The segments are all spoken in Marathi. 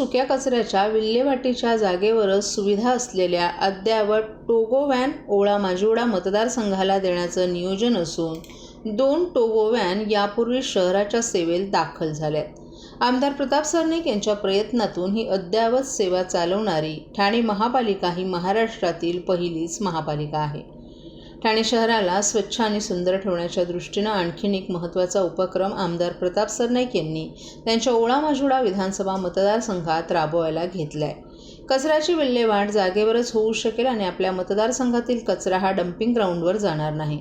सुक्या कचऱ्याच्या विल्हेवाटीच्या जागेवरच सुविधा असलेल्या अद्ययावत टोगोवॅन ओळा माजिवडा मतदारसंघाला देण्याचं नियोजन असून दोन टोगोवॅन यापूर्वी शहराच्या सेवेत दाखल झाल्यात. आमदार प्रताप सरनिक यांच्या प्रयत्नातून ही अद्ययावत सेवा चालवणारी ठाणे महापालिका ही महाराष्ट्रातील पहिलीच महापालिका आहे. ठाणे शहराला स्वच्छ आणि सुंदर ठेवण्याच्या दृष्टीनं आणखीन एक महत्त्वाचा उपक्रम आमदार प्रताप सरनाईक यांनी त्यांच्या ओळामाझुडा विधानसभा मतदारसंघात राबवायला घेतला आहे कचऱ्याची विल्हेवाट जागेवरच होऊ शकेल आणि आपल्या मतदारसंघातील कचरा हा डम्पिंग ग्राउंडवर जाणार नाही.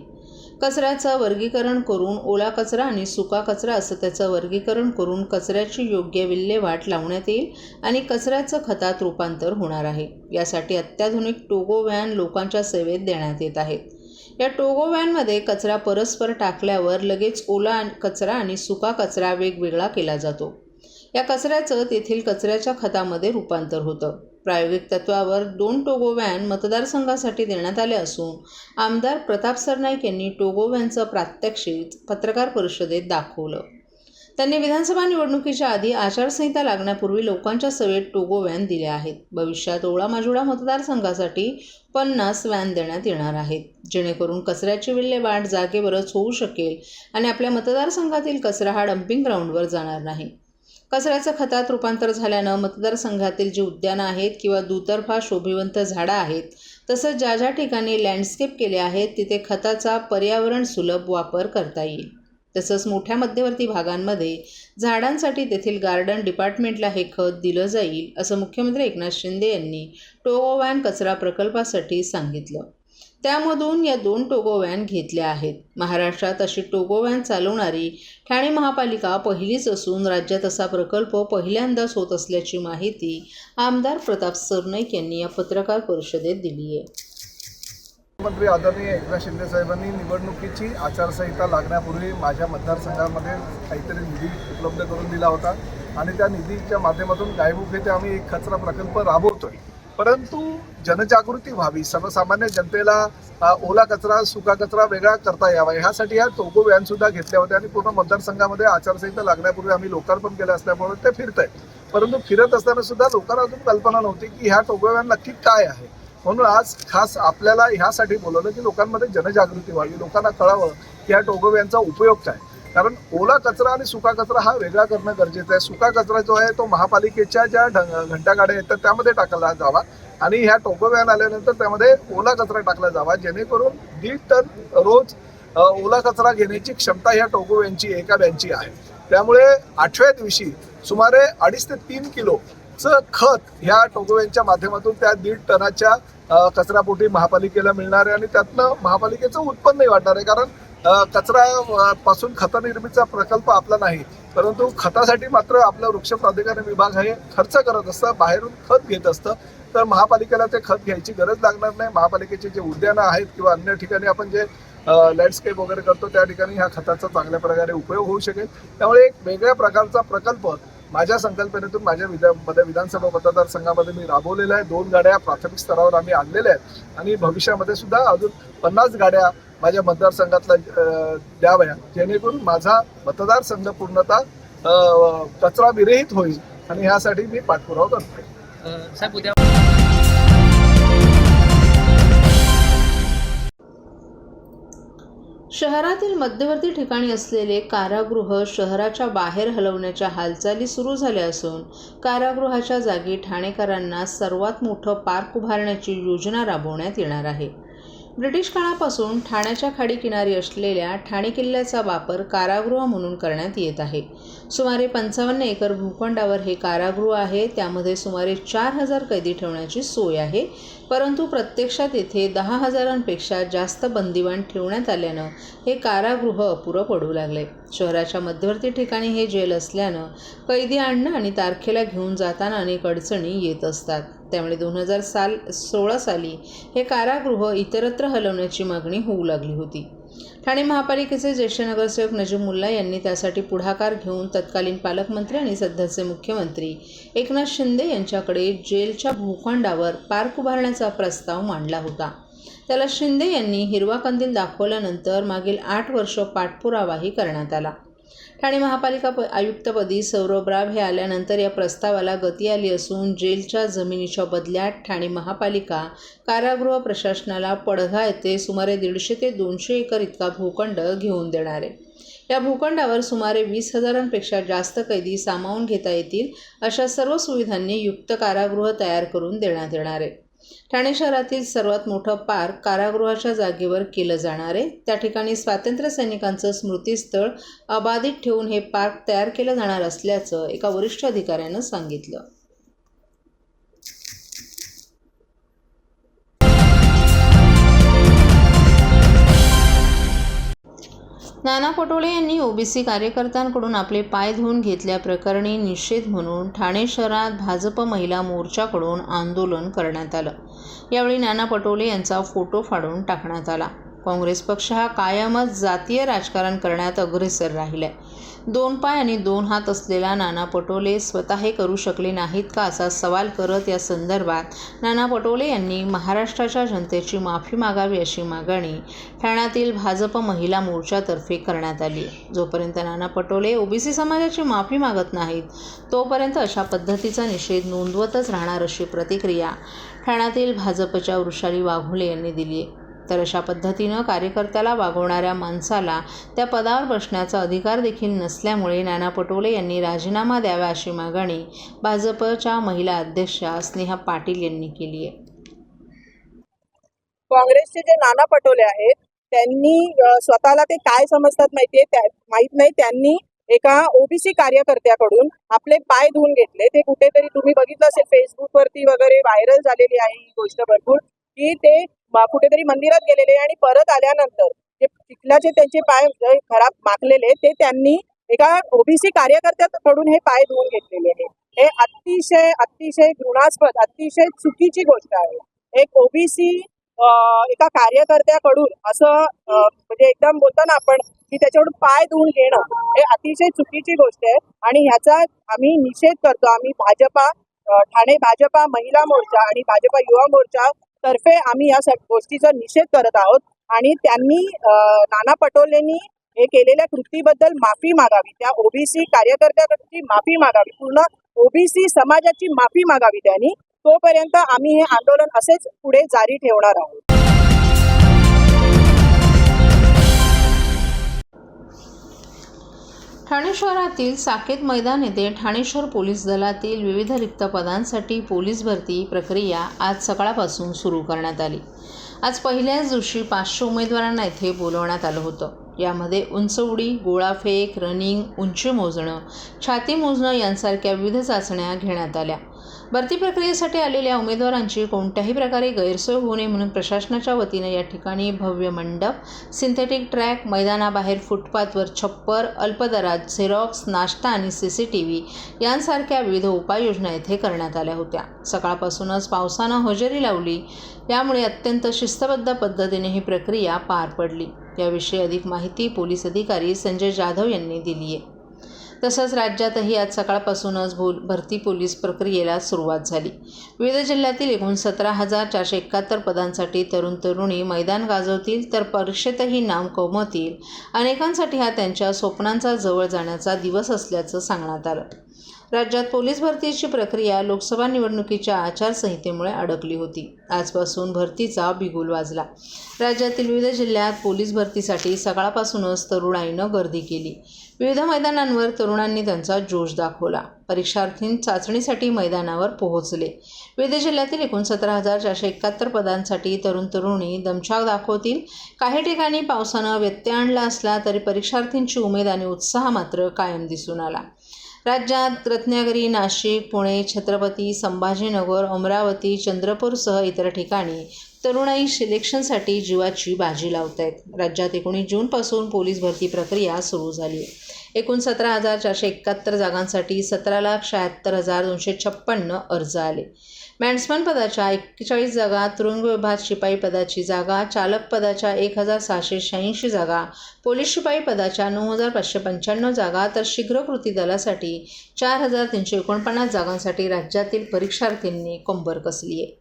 कचऱ्याचं वर्गीकरण करून ओला कचरा आणि सुका कचरा असं त्याचं वर्गीकरण करून कचऱ्याची योग्य विल्हेवाट लावण्यात येईल आणि कचऱ्याचं खतात रूपांतर होणार आहे. यासाठी अत्याधुनिक टोगो व्हॅन लोकांच्या सेवेत देण्यात येत आहेत. या टोगो व्हॅनमध्ये कचरा परस्पर टाकल्यावर लगेच ओला आणि- कचरा आणि सुका कचरा वेगवेगळा केला जातो. या कचऱ्याचं तेथील कचऱ्याच्या खतामध्ये रूपांतर होतं. प्रायोगिक तत्वावर दोन टोगो व्हॅन मतदारसंघासाठी देण्यात आले असून आमदार प्रताप सरनाईक यांनी टोगो व्हॅनचं प्रात्यक्षिक पत्रकार परिषदेत दाखवलं. त्यांनी विधानसभा निवडणुकीच्या आधी आचारसंहिता लागण्यापूर्वी लोकांच्या सभेत टोगो व्हॅन दिल्या आहेत. भविष्यात ओळा माजुळा मतदारसंघासाठी पन्नास व्हॅन देण्यात येणार आहेत. जेणेकरून कचऱ्याची विल्हेवाट जागेवरच होऊ शकेल आणि आपल्या मतदारसंघातील कचरा हा डम्पिंग ग्राउंडवर जाणार नाही. कचऱ्याचं खतात रूपांतर झाल्यानं मतदारसंघातील जी उद्यानं आहेत किंवा दुतर्फा शोभिवंत झाडं आहेत तसंच ज्या ज्या ठिकाणी लँडस्केप केले आहेत तिथे खताचा पर्यावरण सुलभ वापर करता येईल. तसंच मोठ्या मध्यवर्ती भागांमध्ये झाडांसाठी तेथील गार्डन डिपार्टमेंटला हे खत दिलं जाईल असं मुख्यमंत्री एकनाथ शिंदे यांनी टोगोवॅन कचरा प्रकल्पासाठी सांगितलं. त्यामधून या दोन टोगो व्हॅन घेतल्या आहेत. महाराष्ट्रात अशी टोगो व्हॅन चालवणारी ठाणे महापालिका पहिलीच असून राज्यात असा प्रकल्प पहिल्यांदाच होत असल्याची माहिती आमदार प्रताप सरनाईक यांनी या पत्रकार परिषदेत दिली आहे मुख्यमंत्री आदरणीय एकनाथ शिंदे साहेबांनी निवडणुकीची आचारसंहिता लागण्यापूर्वी माझ्या मतदारसंघामध्ये काहीतरी निधी उपलब्ध करून दिला होता. आणि त्या निधीच्या माध्यमातून गायमुखेते आम्ही एक कचरा प्रकल्प राबवतोय. परंतु जनजागृती व्हावी सर्वसामान्य जनतेला ओला कचरा सुका कचरा वेगळा करता यावा ह्यासाठी ह्या टोको व्हॅन सुद्धा घेतल्या होत्या आणि पूर्ण मतदारसंघामध्ये आचारसंहिता लागण्यापूर्वी आम्ही लोकार्पण केलं असल्यामुळे ते फिरत आहे परंतु फिरत असताना सुद्धा लोकांना अजून कल्पना नव्हती की ह्या टोको व्हॅन नक्की काय आहे. म्हणून आज खास आपल्याला ह्यासाठी बोलवलं की लोकांमध्ये जनजागृती व्हावी लोकांना कळावं की ह्या टोगो उपयोग काय. कारण ओला कचरा आणि सुका कचरा हा वेगळा करणं गरजेचं आहे. सुका कचरा जो आहे तो महापालिकेच्या ज्या ढ- घंटागाड्या येतात त्यामध्ये टाकला जावा. आणि ह्या टोगव्यान आल्यानंतर त्यामध्ये ओला कचरा टाकला जावा जेणेकरून दीड टन रोज ओला कचरा घेण्याची क्षमता ह्या टोगव्यांची एका बँची आहे. त्यामुळे आठव्या दिवशी सुमारे अडीच ते तीन किलो च खत ह्या टोगोव्यांच्या माध्यमातून त्या दीड टनाच्या कचरापोटी महापालिकेला मिळणार आहे आणि त्यातनं महापालिकेचं उत्पन्नही वाढणार आहे. कारण कचरा पासून खत निर्मितीचा प्रकल्प आपला नाही परंतु खतासाठी मात्र आपलं वृक्ष प्राधिकरण विभाग हे खर्च करत असतं बाहेरून खत घेत असतं. तर महापालिकेला ते खत घ्यायची गरज लागणार नाही. महापालिकेचे जे उद्यानं आहेत किंवा अन्य ठिकाणी आपण जे लँडस्केप वगैरे करतो त्या ठिकाणी ह्या खताचा चांगल्या प्रकारे उपयोग होऊ शकेल. त्यामुळे एक वेगळ्या प्रकारचा प्रकल्प माझ्या संकल्पनेतून माझ्या विधा विधानसभा मतदारसंघामध्ये मी राबवलेल्या आहे. दोन गाड्या प्राथमिक स्तरावर आम्ही आणलेल्या आहेत. आणि भविष्यामध्ये सुद्धा अजून पन्नास गाड्या माझ्या मतदारसंघातला द्याव्या. जेणेकरून माझा मतदारसंघ पूर्णतः कचरा विरहित होईल. आणि ह्यासाठी मी पाठपुरावा करतो साहेब उद्या शहरातील मध्यवर्ती ठिकाणी असलेले कारागृह शहराच्या बाहेर हलवण्याच्या हालचाली सुरू झाल्या असून कारागृहाच्या जागी ठाणेकरांना सर्वात मोठं पार्क उभारण्याची योजना राबवण्यात येणार आहे. ब्रिटिश काळापासून ठाण्याच्या खाडीकिनारी असलेल्या ठाणे किल्ल्याचा वापर कारागृह म्हणून करण्यात येत आहे. सुमारे पंचावन्न एकर भूखंडावर हे कारागृह आहे. त्यामध्ये सुमारे चार हजार कैदी ठेवण्याची सोय आहे. परंतु प्रत्यक्षात येथे दहा हजारांपेक्षा जास्त बंदिवान ठेवण्यात आल्यानं हे कारागृह अपुरं पडू लागले. शहराच्या मध्यवर्ती ठिकाणी हे जेल असल्यानं कैदी आणणं आणि तारखेला घेऊन जाताना अनेक अडचणी येत असतात. त्यामुळे दोन हजार साल सोळा साली हे कारागृह इतरत्र हलवण्याची मागणी होऊ लागली होती. ठाणे महापालिकेचे ज्येष्ठ नगरसेवक नजीब मुल्ला यांनी त्यासाठी पुढाकार घेऊन तत्कालीन पालकमंत्री आणि सध्याचे मुख्यमंत्री एकनाथ शिंदे यांच्याकडे जेलच्या भूखंडावर पार्क उभारण्याचा प्रस्ताव मांडला होता. त्याला शिंदे यांनी हिरवा कंदील दाखवल्यानंतर मागील आठ वर्ष पाठपुरावाही करण्यात आला. ठाणे महापालिका प आयुक्तपदी सौरभ राव हे आल्यानंतर या प्रस्तावाला गती आली असून जेलच्या जमिनीच्या बदल्यात ठाणे महापालिका कारागृह प्रशासनाला पडघा येथे सुमारे दीडशे ते दोनशे एकर इतका भूखंड घेऊन देणार आहे. या भूखंडावर सुमारे वीस हजारांपेक्षा जास्त कैदी सामावून घेता येतील अशा सर्व सुविधांनी युक्त कारागृह तयार करून देण्यात येणार आहे. ठाणे शहरातील सर्वात मोठं पार्क कारागृहाच्या जागेवर केलं जाणार आहे. त्या ठिकाणी स्वातंत्र्य सैनिकांचं स्मृतीस्थळ अबाधित ठेवून हे पार्क तयार केलं जाणार असल्याचं एका वरिष्ठ अधिकाऱ्यानं सांगितलं. नाना पटोले यांनी ओबीसी कार्यकर्त्यांकडून आपले पाय धुवून घेतल्याप्रकरणी निषेध म्हणून ठाणे शहरात भाजप महिला मोर्चाकडून आंदोलन करण्यात आलं. यावेळी नाना पटोले यांचा फोटो फाडून टाकण्यात आला. काँग्रेस पक्ष हा कायमच जातीय राजकारण करण्यात अग्रेसर राहिलाय. दोन पाय आणि दोन हात असलेला नाना पटोले स्वतः हे करू शकले नाहीत का असा सवाल करत या संदर्भात नाना पटोले यांनी महाराष्ट्राच्या जनतेची माफी मागावी अशी मागणी ठाण्यातील भाजप महिला मोर्चातर्फे करण्यात आली जोपर्यंत नाना पटोले ओबीसी समाजाची माफी मागत नाहीत तोपर्यंत अशा पद्धतीचा निषेध नोंदवतच राहणार अशी प्रतिक्रिया ठाण्यातील भाजपच्या वृषाली वाघुले यांनी दिली आहे. तर अशा पद्धतीनं कार्यकर्त्याला वागवणाऱ्या माणसाला त्या पदावर बसण्याचा अधिकार देखील नसल्यामुळे नाना पटोले यांनी राजीनामा द्यावा अशी मागणी भाजपच्या महिला अध्यक्षा स्नेहा पाटील यांनी केली आहे. काँग्रेसचे जे नाना पटोले आहेत त्यांनी स्वतःला ते काय समजतात माहितीये? त्या माहीत नाही. त्यांनी एका ओबीसी कार्यकर्त्याकडून आपले पाय धुवून घेतले. ते कुठेतरी तुम्ही बघितलं असेल फेसबुक वरती वगैरे व्हायरल झालेली आहे ही गोष्ट भरपूर. की ते कुठेतरी मंदिरात गेलेले आणि परत आल्यानंतर जे चिखलाचे त्यांचे पाय जे खराब माखलेले ते त्यांनी एका ओबीसी कार्यकर्त्याकडून हे पाय धुवून घेतलेले आहे हे अतिशय अतिशय घृणास्पद अतिशय चुकीची गोष्ट आहे. एक ओबीसी एका कार्यकर्त्याकडून असं म्हणजे एकदम बोलतो ना आपण की त्याच्याकडून पाय धुवून घेणं हे अतिशय चुकीची गोष्ट आहे. आणि ह्याचा आम्ही निषेध करतो. आम्ही भाजपा ठाणे भाजपा महिला मोर्चा आणि भाजपा युवा मोर्चा तर्फे आम्ही या सग- गोष्टीचा निषेध करत आहोत. आणि त्यांनी नाना पटोलेंनी हे केलेल्या कृतीबद्दल माफी मागावी. त्या ओबीसी कार्यकर्त्याकडची माफी मागावी. पूर्ण ओबीसी समाजाची माफी मागावी त्यांनी. तोपर्यंत आम्ही हे आंदोलन असेच पुढे जारी ठेवणार आहोत. ठाणे शहरातील साकेत मैदान येथे ठाणे शहर पोलीस दलातील विविध रिक्त पदांसाठी पोलीस भरती प्रक्रिया आज सकाळपासून सुरू करण्यात आली. आज पहिल्याच दिवशी पाचशे उमेदवारांना येथे बोलवण्यात आलं होतं. यामध्ये उंच उडी गोळाफेक रनिंग उंची मोजणं छाती मोजणं यांसारख्या विविध चाचण्या घेण्यात आल्या. भरती प्रक्रियेसाठी आलेल्या उमेदवारांची कोणत्याही प्रकारे गैरसोय होऊ नये म्हणून प्रशासनाच्या वतीनं या ठिकाणी भव्य मंडप सिंथेटिक ट्रॅक मैदानाबाहेर फुटपाथवर छप्पर अल्पदरात झेरॉक्स नाश्ता आणि सी सी टी व्ही यांसारख्या विविध उपाययोजना येथे करण्यात आल्या होत्या. सकाळपासूनच पावसानं हजेरी लावली यामुळे अत्यंत शिस्तबद्ध पद्धतीने ही प्रक्रिया पार पडली. याविषयी अधिक माहिती पोलीस अधिकारी संजय जाधव यांनी दिली आहे तसंच राज्यातही आज सकाळपासूनच भोल भरती पोलीस प्रक्रियेला सुरुवात झाली. विविध जिल्ह्यातील एकूण सतरा हजार चारशे एकाहत्तर पदांसाठी तरुण तरुणी मैदान गाजवतील तर परीक्षेतही नाम कमवतील. अनेकांसाठी हा त्यांच्या स्वप्नांचा जवळ जाण्याचा दिवस असल्याचं सांगण्यात आलं. राज्यात पोलीस भरतीची प्रक्रिया लोकसभा निवडणुकीच्या आचारसंहितेमुळे अडकली होती. आजपासून भरतीचा बिगुल वाजला. राज्यातील विविध जिल्ह्यात पोलीस भरतीसाठी सकाळपासूनच तरुणाईनं गर्दी केली. विविध मैदानांवर तरुणांनी त्यांचा जोश दाखवला. परीक्षार्थी चाचणीसाठी मैदानावर पोहोचले. विविध जिल्ह्यातील एकूण सतरा हजार चारशे एकाहत्तर पदांसाठी तरुण तरुणी दमछाक दाखवतील. काही ठिकाणी पावसानं व्यत्यय आणला असला तरी परीक्षार्थींची उमेद आणि उत्साह मात्र कायम दिसून आला. राज्यात रत्नागिरी नाशिक पुणे छत्रपती संभाजीनगर अमरावती चंद्रपूरसह इतर ठिकाणी तरुणाई सिलेक्शनसाठी जीवाची बाजी लावत आहेत राज्यात एकोणीस जूनपासून पोलीस भरती प्रक्रिया सुरू झाली आहे. एकूण सतरा हजार चारशे एकाहत्तर जागांसाठी सतरा लाख शहात्तर हजार दोनशे छप्पन्न अर्ज आले. बॅट्समन पदाच्या एक्केचाळीस जागा तुरुंग विभाग शिपाई पदाची जागा चालक पदाच्या एक हजार सहाशे शहाऐंशी जागा पोलीस शिपाई पदाच्या नऊ हजार पाचशे पंच्याण्णव जागा तर शीघ्र कृती दलासाठी चार हजार तीनशे एकोणपन्नास जागांसाठी राज्यातील परीक्षार्थींनी कंबर कसली आहे?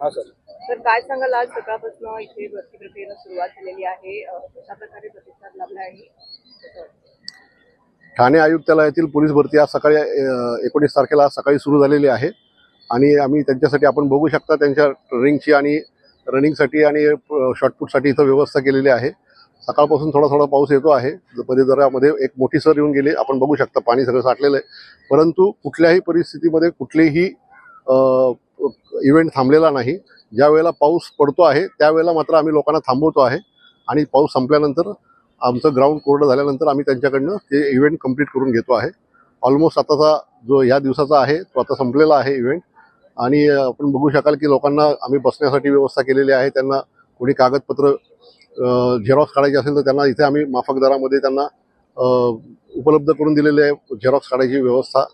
हा सर. तर काय सांगाल आज सकाळपासून इथे भरती प्रक्रियेला सुरुवात झालेली आहे? कशा प्रकारे प्रतिसाद लाभला आहे? ठाणे आयुक्तालयातील पोलीस भरती आज सकाळी एकोणीस तारखेला सकाळी सुरू झालेली आहे आणि आम्ही त्यांच्यासाठी आपण बघू शकता त्यांच्या रनिंगची आणि रनिंगसाठी आणि शॉर्टपुटसाठी इथं व्यवस्था केलेली आहे. सकाळपासून थोडा थोडा पाऊस येतो आहे. परिसरामध्ये एक मोठी सर येऊन गेली. आपण बघू शकता पाणी सगळं साठलेलं आहे. परंतु कुठल्याही परिस्थितीमध्ये कुठलेही इव्हेंट थांबलेला नाही. ज्या वेळेला पाऊस पडतो आहे त्यावेळेला मात्र आम्ही लोकांना थांबवतो आहे. आणि पाऊस संपल्यानंतर आमचं ग्राउंड कोरडं झाल्यानंतर आम्ही त्यांच्याकडनं ते इव्हेंट कंप्लीट करून घेतो आहे. ऑलमोस्ट आताचा जो या दिवसाचा आहे तो आता संपलेला आहे इव्हेंट आणि आपण बघू शकाल की लोकांना आम्ही बसण्यासाठी व्यवस्था केलेली आहे. त्यांना कोणी कागदपत्र झेरॉक्स काढायचे असेल तर त्यांना इथे आम्ही माफक दरामध्ये त्यांना उपलब्ध करून दिलेले आहे. झेरॉक्स काढायची व्यवस्था.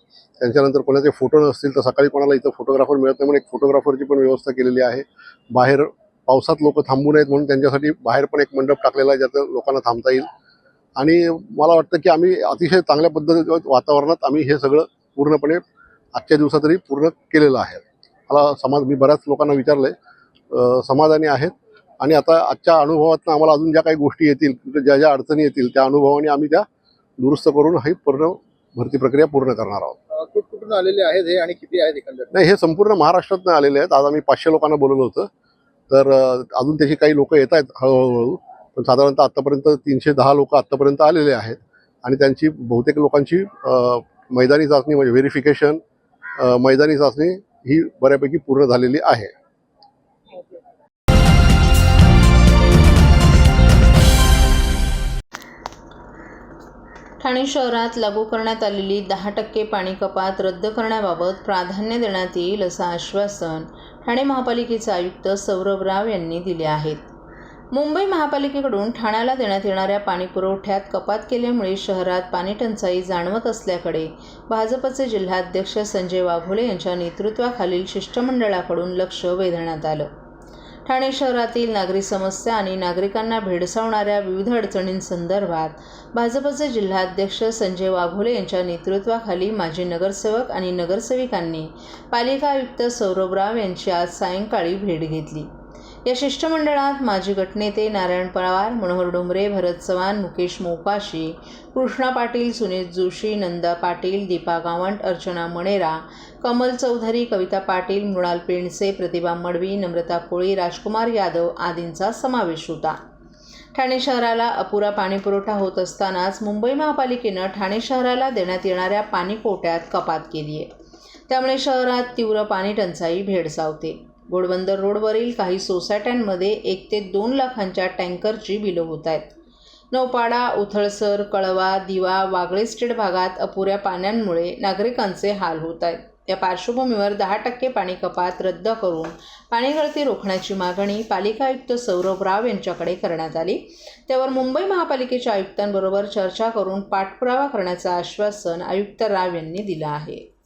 त्यांच्यानंतर कोणाचे फोटो नसतील तर सकाळी कोणाला इथं फोटोग्राफर मिळत नाही म्हणून एक फोटोग्राफरची पण व्यवस्था केलेली आहे. बाहेर पावसात लोक थांबू नयेत म्हणून त्यांच्यासाठी बाहेर पण एक मंडप टाकलेला आहे ज्याचं लोकांना थांबता येईल. आणि मला वाटतं की आम्ही अतिशय चांगल्या पद्धती वातावरणात आम्ही हे सगळं पूर्णपणे आजच्या दिवसात तरी पूर्ण केलेलं आहे. मला समाज मी बऱ्याच लोकांना विचारलं आहे समाधानी आहेत. आणि आता आजच्या अनुभवातनं आम्हाला अजून ज्या काही गोष्टी येतील ज्या ज्या अडचणी येतील त्या अनुभवाने आम्ही त्या दुरुस्त करून ही पूर्ण भरती प्रक्रिया पूर्ण करणार आहोत. कुठकुठून आलेले आहेत हे आणि किती आहेत एकंदर नाही हे संपूर्ण महाराष्ट्रातनं आलेले आहेत. आज आम्ही पाचशे लोकांना बोलवलं होतं. तर अजून त्याची काही लोक येत आहेत हळूहळू. पण साधारणतः आत्तापर्यंत तीनशे दहा लोक आत्तापर्यंत आलेले आहेत. आणि त्यांची बहुतेक लोकांची मैदानी चाचणी म्हणजे व्हेरिफिकेशन मैदानी चाचणी ही बऱ्यापैकी पूर्ण झालेली आहे. ठाणे शहरात लागू करण्यात आलेली दहा टक्के पाणी कपात रद्द करण्याबाबत प्राधान्य देण्यात येईल असं आश्वासन ठाणे महापालिकेचे आयुक्त सौरभ राव यांनी दिले आहेत. मुंबई महापालिकेकडून ठाण्याला देण्यात येणाऱ्या पाणी पुरवठ्यात कपात केल्यामुळे शहरात पाणीटंचाई जाणवत असल्याकडे भाजपचे जिल्हाध्यक्ष संजय वाघोले यांच्या नेतृत्वाखालील शिष्टमंडळाकडून लक्ष वेधण्यात आलं. ठाणे शहरातील नागरी समस्या आणि नागरिकांना भेडसावणाऱ्या विविध अडचणींसंदर्भात भाजपचे जिल्हाध्यक्ष संजय वाघोले यांच्या नेतृत्वाखाली माजी नगरसेवक आणि नगरसेविकांनी पालिका आयुक्त सौरभ राव यांची आज सायंकाळी भेट घेतली. या शिष्टमंडळात माजी गटनेते नारायण पवार मनोहर डोंबरे भरत चव्हाण मुकेश मोकाशी कृष्णा पाटील सुनील जोशी नंदा पाटील दीपा गावंट अर्चना मणेरा कमल चौधरी कविता पाटील मृणाल पेंडसे प्रतिभा मडवी नम्रता कोळी राजकुमार यादव आदींचा समावेश होता. ठाणे शहराला अपुरा पाणीपुरवठा होत असतानाच मुंबई महापालिकेनं ठाणे शहराला देण्यात येणाऱ्या पाणी कोट्यात कपात केली आहे त्यामुळे शहरात तीव्र पाणी टंचाई भेडसावते. घोडबंदर रोडवरील काही सोसायट्यांमध्ये एक ते दोन लाखांच्या टँकरची बिलं होत आहेत. नौपाडा उथळसर कळवा दिवा वागळे स्टेट भागात अपुऱ्या पाण्यामुळे नागरिकांचे हाल होत आहेत. या पार्श्वभूमीवर दहा टक्के पाणी कपात रद्द करून पाणी गळती रोखण्याची मागणी पालिका आयुक्त सौरभ राव यांच्याकडे करण्यात आली. त्यावर मुंबई महापालिकेच्या आयुक्तांबरोबर चर्चा करून पाठपुरावा करण्याचं आश्वासन आयुक्त राव यांनी दिलं आहे.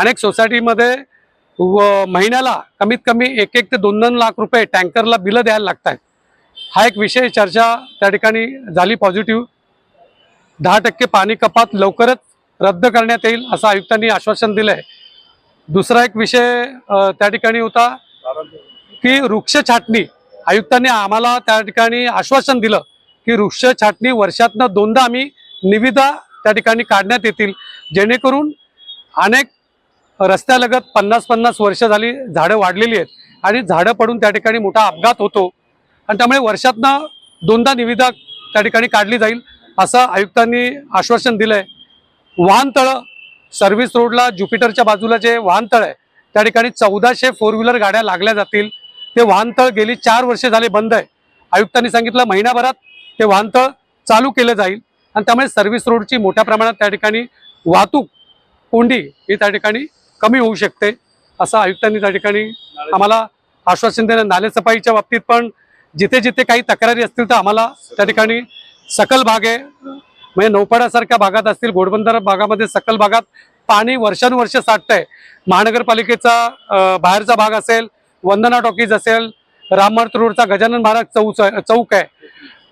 अनेक सोसायटीमध्ये व महिन्याला कमीत कमी एक एक ते दोन दोन लाख रुपये टँकरला बिलं द्यायला लागत आहेत हा एक विषय चर्चा त्या ठिकाणी झाली पॉझिटिव्ह दहा टक्के पाणी कपात लवकरच रद्द करण्यात येईल असं आयुक्तांनी आश्वासन दिलं आहे दुसरा एक विषय त्या ठिकाणी होता की वृक्ष छाटणी. आयुक्तांनी आम्हाला त्या ठिकाणी आश्वासन दिलं की वृक्ष छाटणी वर्षातनं दोनदा आम्ही निविदा त्या ठिकाणी काढण्यात येतील. जेणेकरून अनेक रस्त्यालगत पन्नास पन्नास वर्ष झाली झाडं वाढलेली आहेत. आणि झाडं पडून त्या ठिकाणी मोठा अपघात होतो. आणि त्यामुळे वर्षातनं दोनदा निविदा त्या ठिकाणी काढली जाईल असं आयुक्तांनी आश्वासन दिलं आहे वाहनतळं सर्व्हिस रोडला ज्युपिटरच्या बाजूला जे वाहनतळ आहे त्या ठिकाणी चौदाशे फोर व्हीलर गाड्या लागल्या जातील. ते वाहनतळ गेली चार वर्षे झाले बंद आहे. आयुक्तांनी सांगितलं महिनाभरात ते वाहनतळ चालू केलं जाईल. आणि त्यामुळे सर्व्हिस रोडची मोठ्या प्रमाणात त्या ठिकाणी वाहतूक कोंडी ही त्या ठिकाणी कमी होऊ शकते असं आयुक्तांनी त्या ठिकाणी आम्हाला आश्वासन देणं नालेसफाईच्या बाबतीत पण जिथे जिथे काही तक्रारी असतील तर आम्हाला त्या ठिकाणी सकल भाग आहे म्हणजे नौपाड्यासारख्या भागात असतील घोडबंदर भागामध्ये सकल भागात पाणी वर्षानुवर्ष साठत आहे महानगरपालिकेचा बाहेरचा भाग असेल वंदना टॉकीज असेल राममर्थ रोडचा गजानन महाराज चौक चौक आहे.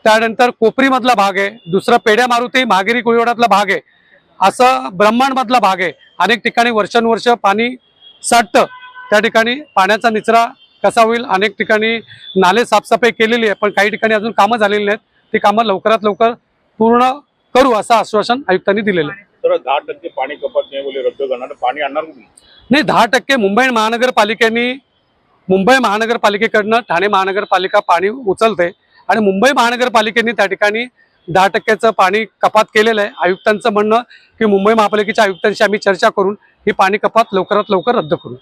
त्यानंतर कोपरीमधला भाग आहे दुसरा पेड्या मारुती महागिरी कुळीवाडातला भाग आहे. असं ब्रह्मांडमधला भाग आहे. अनेक ठिकाणी वर्षानुवर्ष पाणी साठतं. त्या ठिकाणी पाण्याचा निचरा कसा होईल? अनेक ठिकाणी नाले साफसफाई केलेली आहे पण काही ठिकाणी अजून कामं झालेली नाहीत. ती कामं लवकरात लवकर पूर्ण करू असं आश्वासन आयुक्तांनी दिलेलं आहे. तर दहा टक्के पाणी कपात नाही बोले रद्द करणार पाणी आणणार कुठून? नाही दहा टक्के मुंबई महानगरपालिकेने मुंबई महानगरपालिकेकडनं ठाणे महानगरपालिका पाणी उचलते आणि मुंबई महानगरपालिकेने त्या ठिकाणी दहा टक्क्याचं पाणी कपात केलेलं आहे. आयुक्तांचं म्हणणं की मुंबई महापालिकेच्या आयुक्तांशी आम्ही चर्चा करून ही पाणी कपात लवकरात लवकर रद्द करू.